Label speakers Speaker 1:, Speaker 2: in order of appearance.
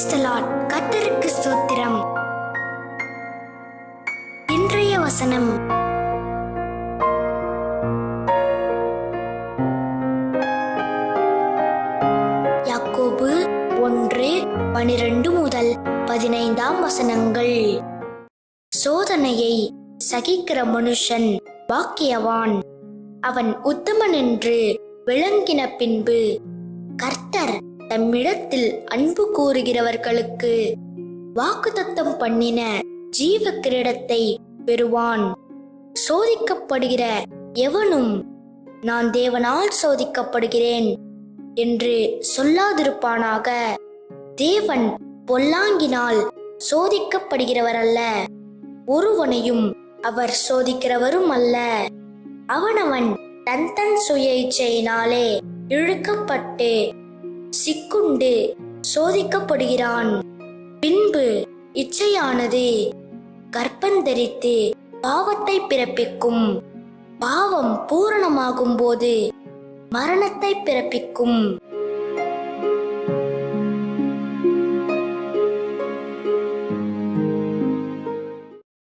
Speaker 1: கத்தருக்கு ஸ்தோத்திரம் இன்றைய வசனம் யாக்கோபு ஒன்று பனிரெண்டு முதல் பதினைந்தாம் வசனங்கள் சோதனையை சகிக்கிற மனுஷன் பாக்கியவான் அவன் உத்தமன் என்று விளங்கின பின்பு கர்த்தர் தம்மிடத்தில் அன்பு கூறுகிறவர்களுக்கு தத்தம் பண்ணின ஜீவ கிரீடத்தை பெறுவான் சோதிக்கப்படுகிற எவனும் நான் தேவனால் சோதிக்கப்படுகிறேன் என்று சொல்லாதிருப்பானாக தேவன் பொல்லாங்கினால் சோதிக்கப்படுகிறவர் அல்ல ஒருவனையும் அவர் சோதிக்கிறவரும் அல்ல அவனவன் தன் தன் சுய இச்சையினாலே இழுக்கப்பட்டு உண்டு சோதிக்கப்படுகிறான் பின்பு இச்சையானது கர்ப்பந்தரித்து பாவத்தை பிறப்பிக்கும் பாவம் பூரணமாகும் போது மரணத்தை பிறப்பிக்கும்